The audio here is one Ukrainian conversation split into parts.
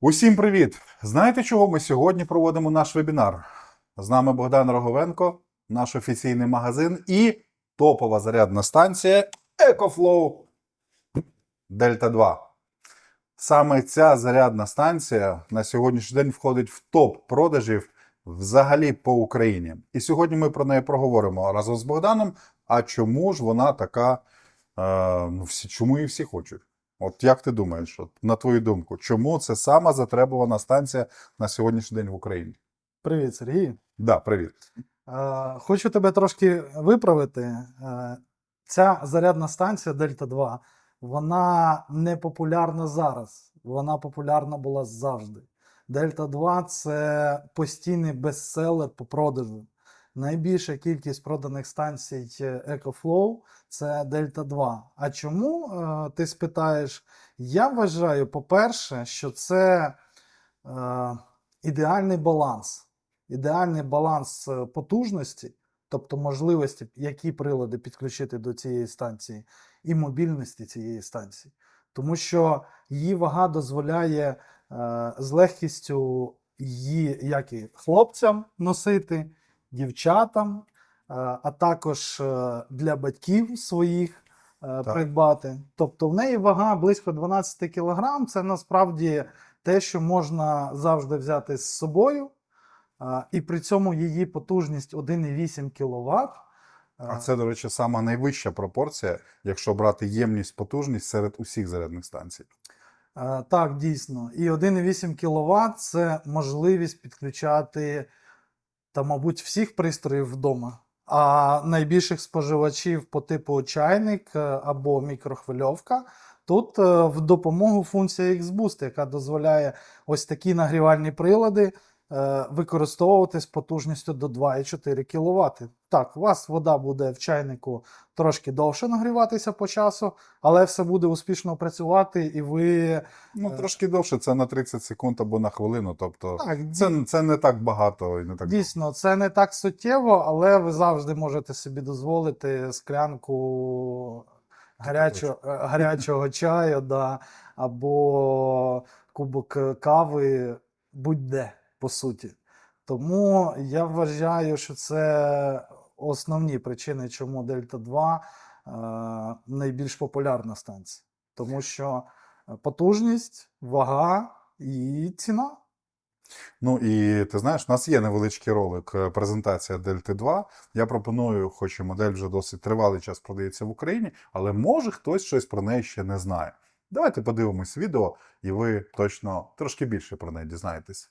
Усім привіт! Знаєте, чого ми сьогодні проводимо наш вебінар? З нами Богдан Роговенко, наш офіційний магазин і топова зарядна станція EcoFlow Delta 2. Саме ця зарядна станція на сьогоднішній день входить в топ продажів взагалі по Україні. І сьогодні ми про неї проговоримо разом з Богданом. А чому ж вона така? Е, чому її всі хочуть? От як ти думаєш, от, на твою думку, чому це сама затребувана станція на сьогоднішній день в Україні? Привіт, Сергій. Да, привіт. Е, Хочу тебе трошки виправити. Е, Ця зарядна станція Дельта 2, вона не популярна зараз. Вона популярна була завжди. Дельта 2 це постійний бестселер по продажу. Найбільша кількість проданих станцій EcoFlow це Дельта 2. А чому е, ти спитаєш? Я вважаю, по-перше, що це е, ідеальний баланс. Ідеальний баланс е, потужності, тобто можливості, які прилади підключити до цієї станції, і мобільності цієї станції. Тому що її вага дозволяє е, з легкістю її як і хлопцям носити, дівчатам, е, а також е, для батьків своїх е, придбати. Тобто в неї вага близько 12 кг. Це насправді те, що можна завжди взяти з собою. І при цьому її потужність 1,8 кВт. А це, до речі, сама найвища пропорція, якщо брати ємність, потужність серед усіх зарядних станцій. Так, дійсно. І 1,8 кВт це можливість підключати та, мабуть, всіх пристроїв вдома. А найбільших споживачів по типу чайник е, або мікрохвильовка. Тут е, в допомогу функція X-Boost, яка дозволяє ось такі нагрівальні прилади використовувати з потужністю до 2,4 кВт. Так, у вас вода буде в чайнику трошки довше нагріватися по часу, але все буде успішно працювати, і ви Ну, Е. трошки довше, це на 30 секунд або на хвилину. Тобто, так, це, це не так багато і не так Дійсно, це не так суттєво, але ви завжди можете собі дозволити склянку гарячого, гарячого чаю да, або кубок кави будь-де, по суті. Тому я вважаю, що це основні причини, чому Дельта 2 е, найбільш популярна станція. Тому що потужність, вага і ціна. Ну і ти знаєш, у нас є невеличкий ролик, е, презентація Дельти 2. Я пропоную, хоч і модель вже досить тривалий час продається в Україні, але може хтось щось про неї ще не знає. Давайте подивимось відео, і ви точно трошки більше про неї дізнаєтесь.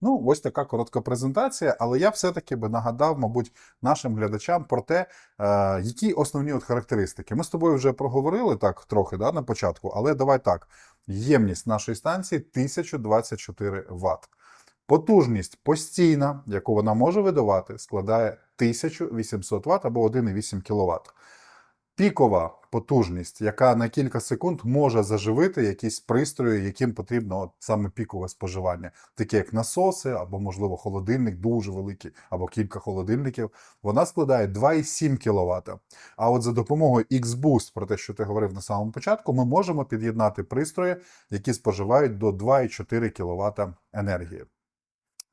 Ну, ось така коротка презентація, але я все-таки би нагадав, мабуть, нашим глядачам про те, е, які основні от характеристики. Ми з тобою вже проговорили так трохи да, на початку, але давай так. Ємність нашої станції 1024 Вт. Потужність постійна, яку вона може видавати, складає 1800 Вт або 1,8 кВт. Пікова потужність, яка на кілька секунд може заживити якісь пристрої, яким потрібно от саме пікове споживання, такі як насоси, або, можливо, холодильник дуже великий, або кілька холодильників. Вона складає 2,7 кВт. А от за допомогою X-Boost, про те, що ти говорив на самому початку, ми можемо під'єднати пристрої, які споживають до 2,4 кВт енергії.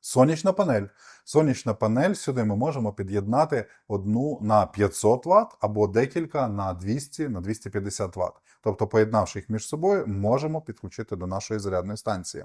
Сонячна панель. Сонячна панель сюди ми можемо під'єднати одну на 500 Вт або декілька на 200 на 250 Вт. Тобто, поєднавши їх між собою, можемо підключити до нашої зарядної станції.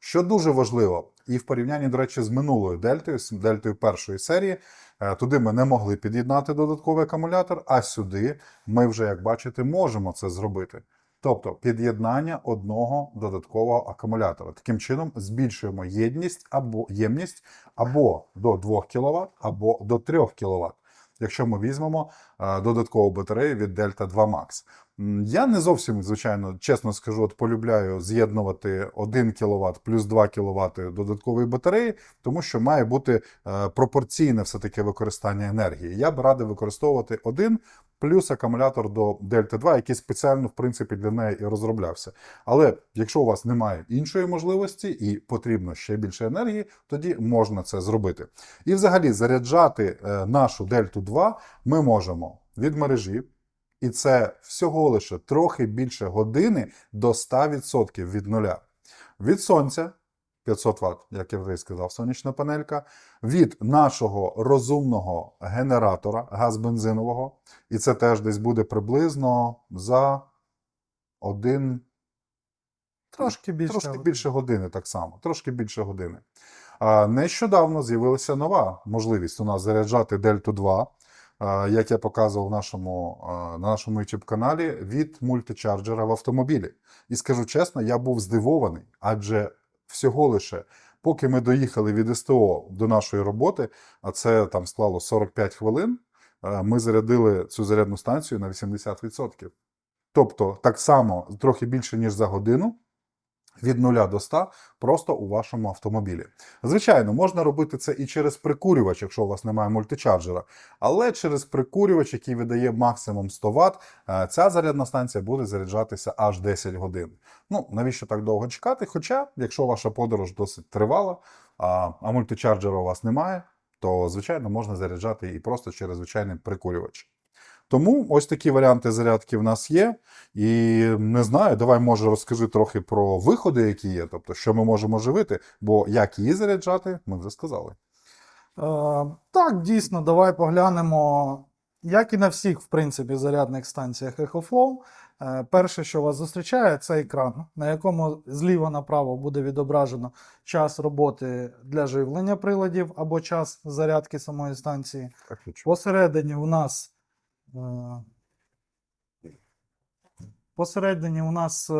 Що дуже важливо, і в порівнянні, до речі, з минулою дельтою, з дельтою першої серії, е, туди ми не могли під'єднати додатковий акумулятор, а сюди ми вже, як бачите, можемо це зробити. Тобто під'єднання одного додаткового акумулятора. Таким чином збільшуємо єдність або ємність або до 2 кВт, або до 3 кВт. Якщо ми візьмемо додаткову батарею від Delta 2 Max. Я не зовсім, звичайно, чесно скажу, от полюбляю з'єднувати 1 кВт плюс 2 кВт додаткової батареї, тому що має бути е, пропорційне все-таки використання енергії. Я б радив використовувати один плюс акумулятор до Delta 2, який спеціально, в принципі, для неї і розроблявся. Але якщо у вас немає іншої можливості і потрібно ще більше енергії, тоді можна це зробити. І взагалі заряджати е, нашу Delta 2 ми можемо від мережі. І це всього лише трохи більше години до 100% від нуля. Від сонця 500 Вт, як я вже і сказав, сонячна панелька. Від нашого розумного генератора газ-бензинового. І це теж десь буде приблизно за один Трошки більше. Трошки годин. більше години так само. Трошки більше години. А, нещодавно з'явилася нова можливість у нас заряджати Дельту 2, а, як я показував в нашому, на нашому YouTube каналі від мультичарджера в автомобілі. І скажу чесно, я був здивований, адже всього лише. Поки ми доїхали від СТО до нашої роботи, а це там склало 45 хвилин, ми зарядили цю зарядну станцію на 80%. Тобто, так само трохи більше, ніж за годину, від 0 до 100 просто у вашому автомобілі. Звичайно, можна робити це і через прикурювач, якщо у вас немає мультичарджера, але через прикурювач, який видає максимум 100 Вт, е, ця зарядна станція буде заряджатися аж 10 годин. Ну, навіщо так довго чекати? Хоча, якщо ваша подорож досить тривала, а, а мультичарджера у вас немає, то звичайно можна заряджати і просто через звичайний прикурювач. Тому ось такі варіанти зарядки в нас є. І не знаю, давай може розкажи трохи про виходи, які є, тобто що ми можемо живити, бо як її заряджати, ми вже сказали. Е, так, дійсно, давай поглянемо, як і на всіх, в принципі, зарядних станціях EcoFlow. Е, перше, що вас зустрічає, це екран, на якому зліва направо буде відображено час роботи для живлення приладів або час зарядки самої станції. Посередині у нас. Е, Посередині у нас е,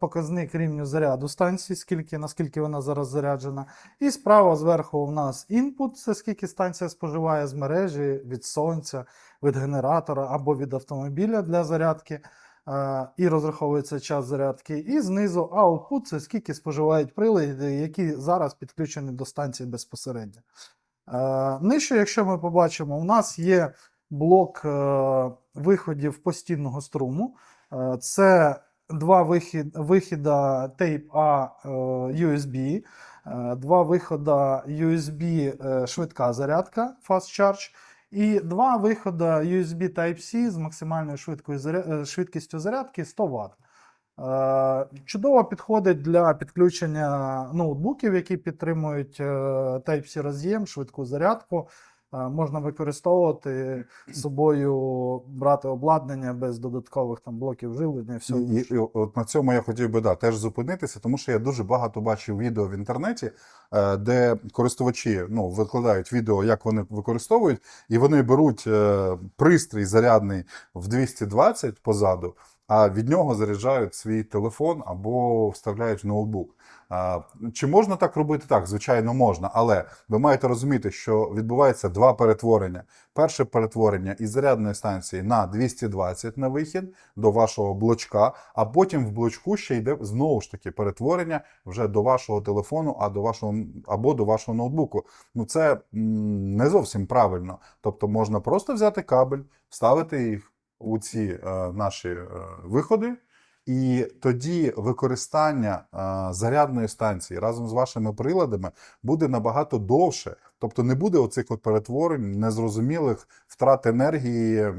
показник рівню заряду станції, скільки, наскільки вона зараз заряджена. І справа зверху у нас інпут, це скільки станція споживає з мережі, від сонця, від генератора або від автомобіля для зарядки. е, І розраховується час зарядки. І знизу output, це скільки споживають прилади, які зараз підключені до станції безпосередньо. Нижче, якщо ми побачимо, у нас є блок е, виходів постійного струму. Е, Це два вихід, вихіда Tape-A е, USB, два вихода USB швидка зарядка Fast Charge, і два вихода USB Type-C з максимальною швидкістю зарядки 100 Вт. Чудово підходить для підключення ноутбуків, які підтримують Type-C роз'єм, швидку зарядку. Е, Можна використовувати з собою, брати обладнання без додаткових там блоків живлення. і всього І, і, і от на цьому я хотів би да, теж зупинитися, тому що я дуже багато бачив відео в інтернеті, е, де користувачі ну, викладають відео, як вони використовують, і вони беруть е, пристрій зарядний в 220 позаду, а від нього заряджають свій телефон або вставляють в ноутбук. Чи можна так робити? Так, звичайно, можна, але ви маєте розуміти, що відбувається два перетворення. Перше перетворення із зарядної станції на 220 на вихід до вашого блочка, а потім в блочку ще йде знову ж таки перетворення вже до вашого телефону, а до вашого або до вашого ноутбуку. Ну це не зовсім правильно. Тобто можна просто взяти кабель, вставити їх у ці е, наші е, виходи. І тоді використання зарядної станції разом з вашими приладами буде набагато довше. Тобто не буде оцих от перетворень, незрозумілих втрат енергії,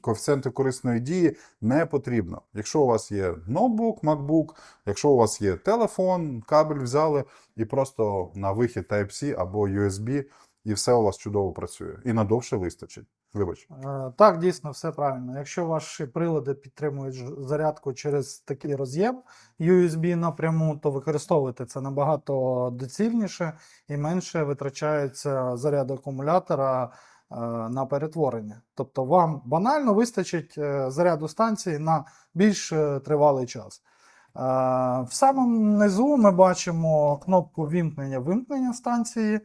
коефіцієнти корисної дії не потрібно. Якщо у вас є ноутбук, MacBook, якщо у вас є телефон, кабель взяли і просто на вихід Type-C або USB, і все у вас чудово працює. І надовше вистачить. Вибач. Е, Так, дійсно, все правильно. Якщо ваші прилади підтримують зарядку через такий роз'єм USB напряму, то використовуйте це набагато доцільніше і менше витрачається заряд акумулятора е, на перетворення. Тобто вам банально вистачить е, заряду станції на більш тривалий час. В самому низу ми бачимо кнопку вімкнення-вимкнення станції.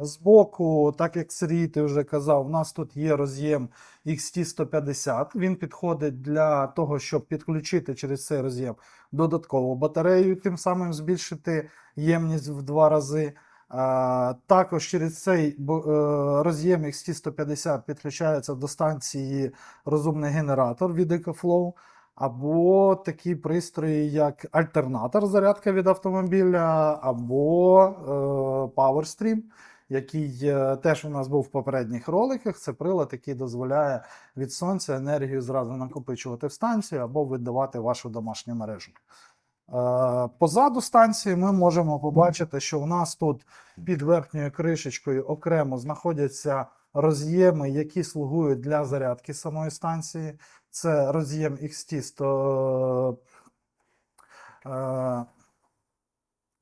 Збоку, так як Сергій ти вже казав, у нас тут є роз'єм XT150. Він підходить для того, щоб підключити через цей роз'єм додаткову батарею, тим самим збільшити ємність в два рази. Також через цей е, роз'єм XT150 підключається до станції розумний генератор від EcoFlow, або такі пристрої, як альтернатор зарядка від автомобіля, або е, PowerStream, який е, теж у нас був в попередніх роликах. Це прилад, який дозволяє від сонця енергію зразу накопичувати в станцію або видавати вашу домашню мережу. Е, Позаду станції ми можемо побачити, що у нас тут під верхньою кришечкою окремо знаходяться роз'єми, які слугують для зарядки самої станції. Це роз'єм XT100, е,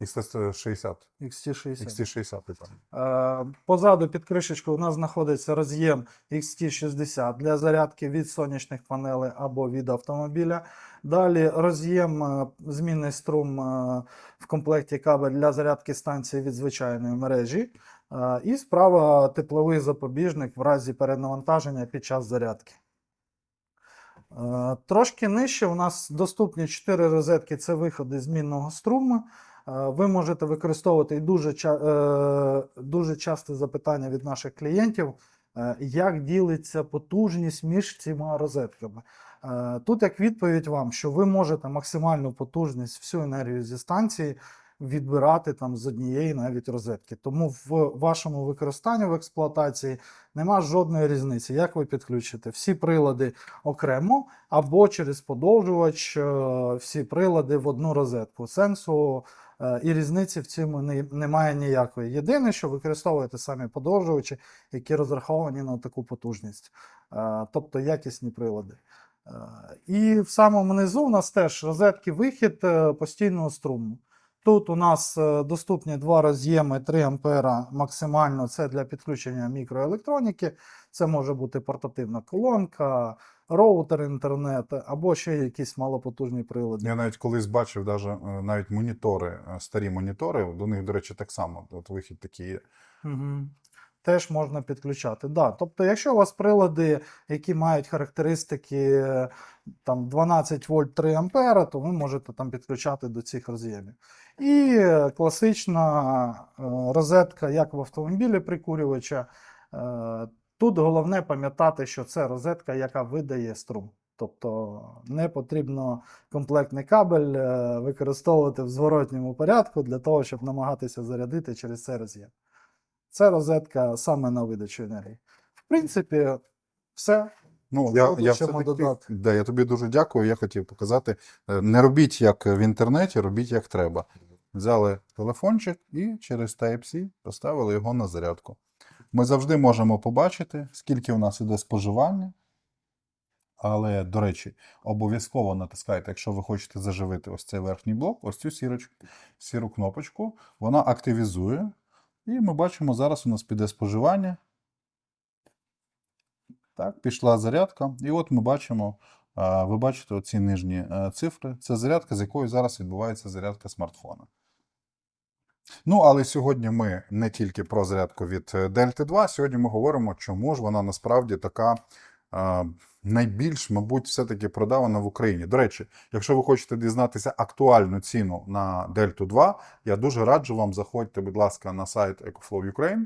XT60. XT60. XT60, типу. Е, Позаду під кришечкою у нас знаходиться роз'єм XT60 для зарядки від сонячних панелей або від автомобіля. Далі роз'єм е, змінний струм е, в комплекті кабель для зарядки станції від звичайної мережі. Е, І справа тепловий запобіжник в разі перенавантаження під час зарядки. Е, Трошки нижче у нас доступні 4 розетки це виходи змінного струму. Е, Ви можете використовувати і дуже, е, дуже часте запитання від наших клієнтів, як ділиться потужність між цими розетками. Тут як відповідь вам, що ви можете максимальну потужність, всю енергію зі станції відбирати там з однієї навіть розетки. Тому в вашому використанні в експлуатації нема жодної різниці, як ви підключите всі прилади окремо або через подовжувач е, всі прилади в одну розетку. Сенсу е, і різниці в цьому немає ніякої. Єдине, що використовуєте самі подовжувачі, які розраховані на таку потужність, Е, тобто якісні прилади. І в самому низу у нас теж розетки вихід постійного струму. Тут у нас е, доступні два роз'єми 3 ампера максимально. Це для підключення мікроелектроніки. Це може бути портативна колонка, роутер інтернет або ще якісь малопотужні прилади. Я навіть колись бачив даже, е, навіть монітори, е, старі монітори, до них, до речі, так само. От вихід такий є. Угу. Теж можна підключати. Да. Тобто, якщо у вас прилади, які мають характеристики там 12 вольт 3 ампера, то ви можете там підключати до цих роз'ємів. І класична е, розетка, як в автомобілі прикурювача. Е, Тут головне пам'ятати, що це розетка, яка видає струм. Тобто не потрібно комплектний кабель е, використовувати в зворотньому порядку для того, щоб намагатися зарядити через цей роз'єм. Це розетка саме на видачу енергії. В принципі, все. Ну, я, я, все-таки- да, я тобі дуже дякую. Я хотів показати. е, Не робіть як в інтернеті, робіть як треба. Взяли телефончик і через Type-C поставили його на зарядку. Ми завжди можемо побачити, скільки у нас іде споживання. Але, до речі, обов'язково натискайте, якщо ви хочете заживити ось цей верхній блок, ось цю сірочку, сіру кнопочку. Вона активізує. І ми бачимо, зараз у нас піде споживання. Так, пішла зарядка. І от ми бачимо, ви бачите оці нижні е, цифри. Це зарядка, з якою зараз відбувається зарядка смартфона. Ну, але сьогодні ми не тільки про зарядку від е, Delta 2, сьогодні ми говоримо, чому ж вона насправді така найбільш, мабуть, все-таки продавана в Україні. До речі, якщо ви хочете дізнатися актуальну ціну на Дельту 2, я дуже раджу вам заходьте, будь ласка, на сайт EcoFlow Ukraine,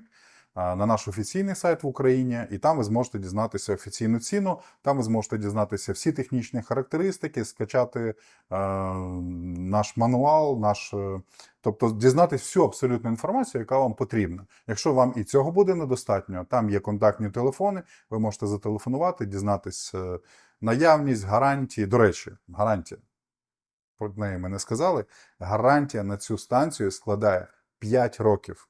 на наш офіційний сайт в Україні, і там ви зможете дізнатися офіційну ціну, там ви зможете дізнатися всі технічні характеристики, скачати е, наш мануал, наш, е, тобто дізнатися всю абсолютну інформацію, яка вам потрібна. Якщо вам і цього буде недостатньо, там є контактні телефони, ви можете зателефонувати, дізнатись е, наявність, гарантії. До речі, гарантія. Про неї ми не сказали. Гарантія на цю станцію складає 5 років.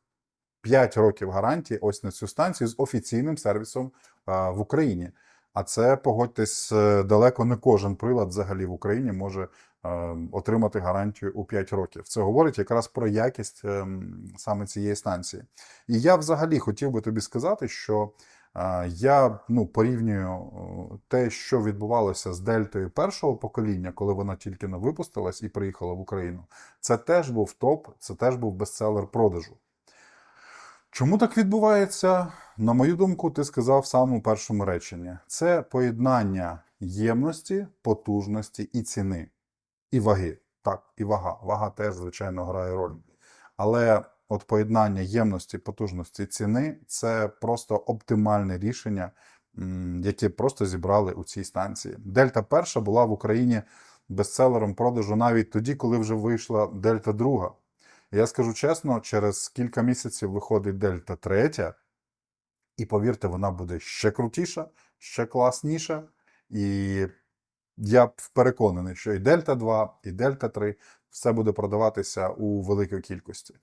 5 років гарантії ось на цю станцію з офіційним сервісом в Україні. А це, погодьтесь, е, далеко не кожен прилад взагалі в Україні може е, отримати гарантію у 5 років. Це говорить якраз про якість ем, саме цієї станції. І я взагалі хотів би тобі сказати, що е, я ну, порівнюю е, те, що відбувалося з дельтою першого покоління, коли вона тільки не випустилась і приїхала в Україну. Це теж був топ, це теж був бестселер продажу. Чому так відбувається? На мою думку, ти сказав в самому першому реченні: це поєднання ємності, потужності і ціни, і ваги. Так, і вага. Вага теж, звичайно, грає роль. Але от поєднання ємності, потужності, ціни це просто оптимальне рішення, яке просто зібрали у цій станції. Дельта перша була в Україні бестселером продажу навіть тоді, коли вже вийшла Дельта друга. Я скажу чесно, через кілька місяців виходить Дельта третя, і повірте, вона буде ще крутіша, ще класніша. І я переконаний, що і Дельта 2, і Дельта 3 все буде продаватися у великій кількості.